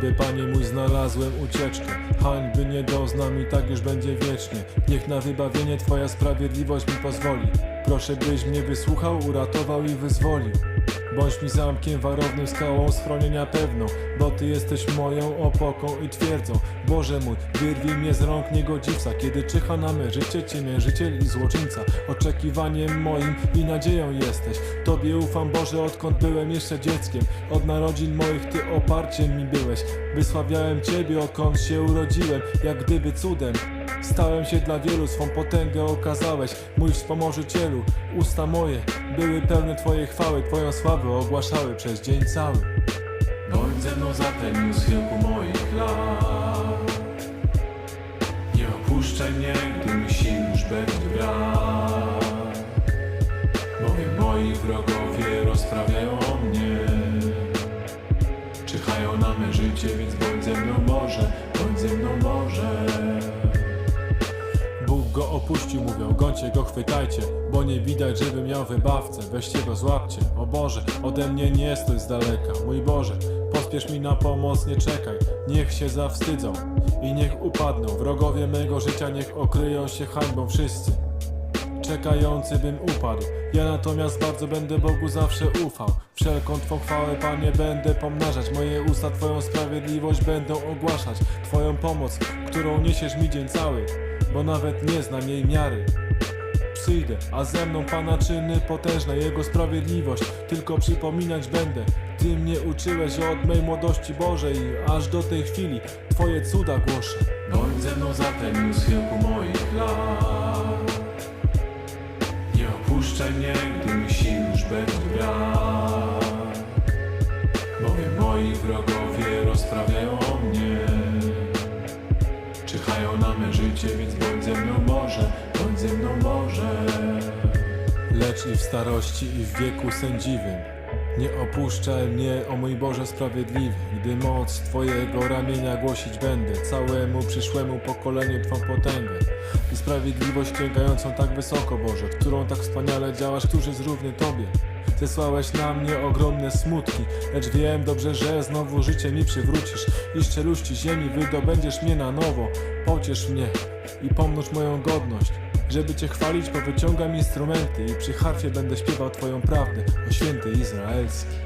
Tobie, Panie mój, znalazłem ucieczkę. Hańby nie doznam i tak już będzie wiecznie. Niech na wybawienie Twoja sprawiedliwość mi pozwoli. Proszę, byś mnie wysłuchał, uratował i wyzwolił. Bądź mi zamkiem warownym, skałą schronienia pewną, bo Ty jesteś moją opoką i twierdzą. Boże mój, wyrwij mnie z rąk niegodziwca, kiedy czyha na me życie ciemiężyciel i złoczyńca. Oczekiwaniem moim i nadzieją jesteś. Tobie ufam Boże, odkąd byłem jeszcze dzieckiem. Od narodzin moich Ty oparciem mi byłeś. Wysławiałem Ciebie, odkąd się urodziłem, jak gdyby cudem. Stałem się dla wielu, swą potęgę okazałeś, mój wspomożycielu. Usta moje były pełne Twojej chwały, Twoją sławę ogłaszały przez dzień cały. Bądź ze mną zatem z chyłku moich lat. Nie opuszczaj mnie, gdy mi sił już będzie brak. Bowiem moi wrogowie rozprawiają o mnie. Czyhają na me życie, więc bądź ze mną Boże, bądź ze mną Boże. Bóg go opuścił, mówią, gońcie go, chwytajcie, bo nie widać, żeby miał wybawcę, weźcie go, złapcie. O Boże, ode mnie nie stój z daleka, mój Boże, pospiesz mi na pomoc, nie czekaj, niech się zawstydzą i niech upadną, wrogowie mego życia niech okryją się hańbą wszyscy czekający bym upadł. Ja natomiast bardzo będę Bogu zawsze ufał. Wszelką Twą chwałę, Panie, będę pomnażać. Moje usta Twoją sprawiedliwość będą ogłaszać. Twoją pomoc, którą niesiesz mi dzień cały, bo nawet nie znam jej miary. Przyjdę, a ze mną Pana czyny potężne, Jego sprawiedliwość tylko przypominać będę. Ty mnie uczyłeś od mej młodości Bożej, aż do tej chwili Twoje cuda głoszę. Bądź ze mną zatem z chyłku moich lat. Nie opuszczaj mnie, gdy mi sił już będzie brak. Czyhają na życie, więc bądź ze mną Boże, bądź ze mną Boże. Lecz i w starości, i w wieku sędziwym. Nie opuszczaj mnie, o mój Boże sprawiedliwy, gdy moc Twojego ramienia głosić będę całemu przyszłemu pokoleniu Twą potęgę i sprawiedliwość sięgającą tak wysoko, Boże, którą tak wspaniale działasz, którzy jest równy Tobie. Zesłałeś na mnie ogromne smutki, lecz wiem dobrze, że znowu życie mi przywrócisz i z czeluści ziemi wydobędziesz mnie na nowo. Pociesz mnie i pomnóż moją godność. Żeby cię chwalić, powyciągam instrumenty I przy harfie będę śpiewał twoją prawdę O święty izraelski.